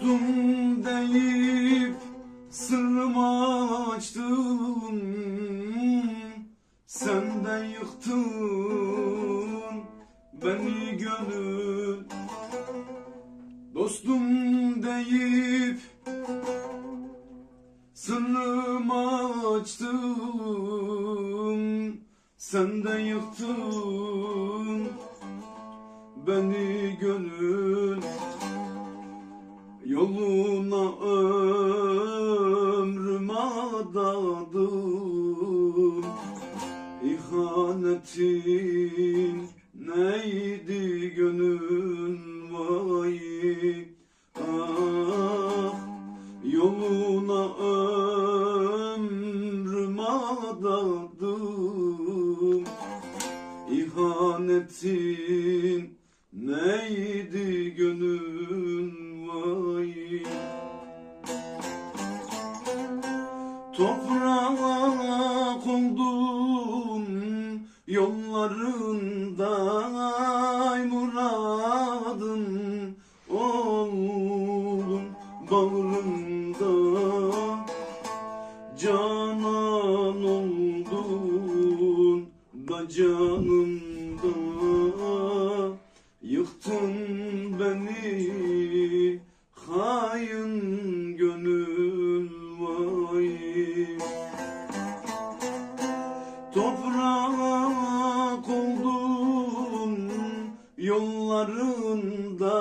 Dostum deyip sırrımı açtım Sen de yıktın beni gönül. Dostum deyip sırrımı açtım Sen de yıktın beni gönül Yoluna ömrüm adadım. İhanetin neydi gönül vay Ah Yoluna ömrüm adadım. İhanetin Koldum yollarında ay muradım oldum bağrımda Canan oldun da canımda Yıktın yollarında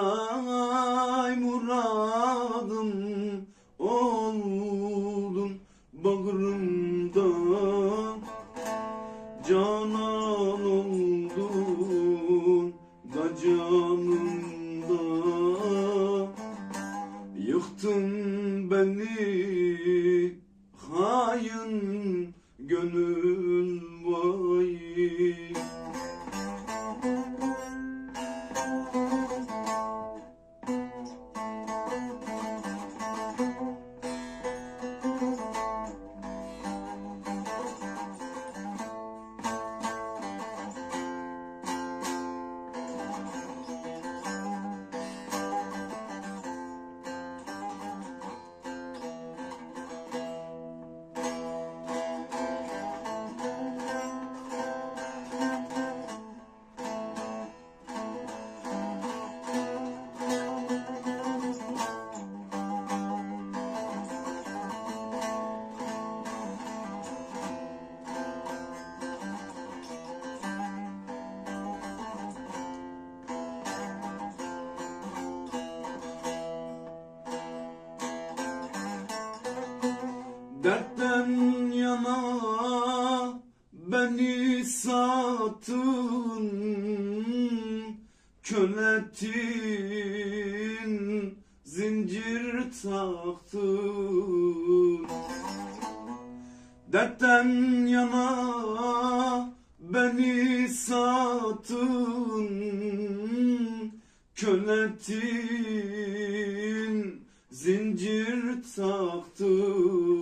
Dertten yana beni sattın Kölettin zincir taktın. Dertten yana beni sattın Kölettin zincir taktın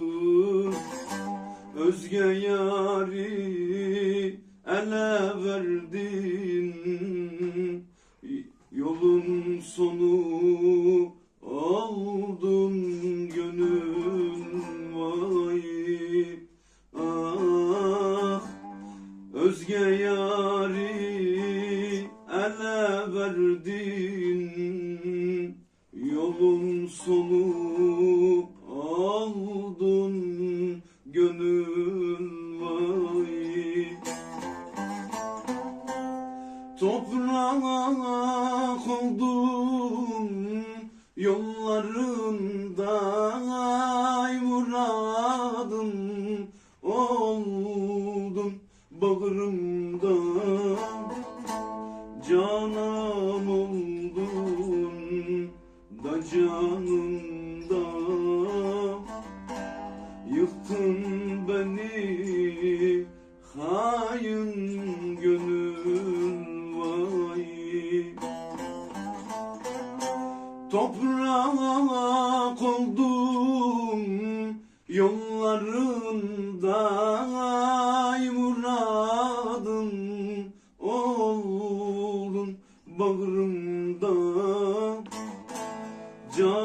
Özge yari ele verdin. Yolun sonu Yolun sonu aldın gönül vay. Toprak oldum yollarında beni hain gönül vay. Toprak oldum yollarında ay muradım oldun bağrımda. Canan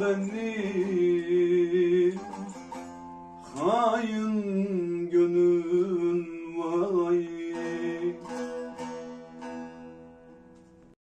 beni Hain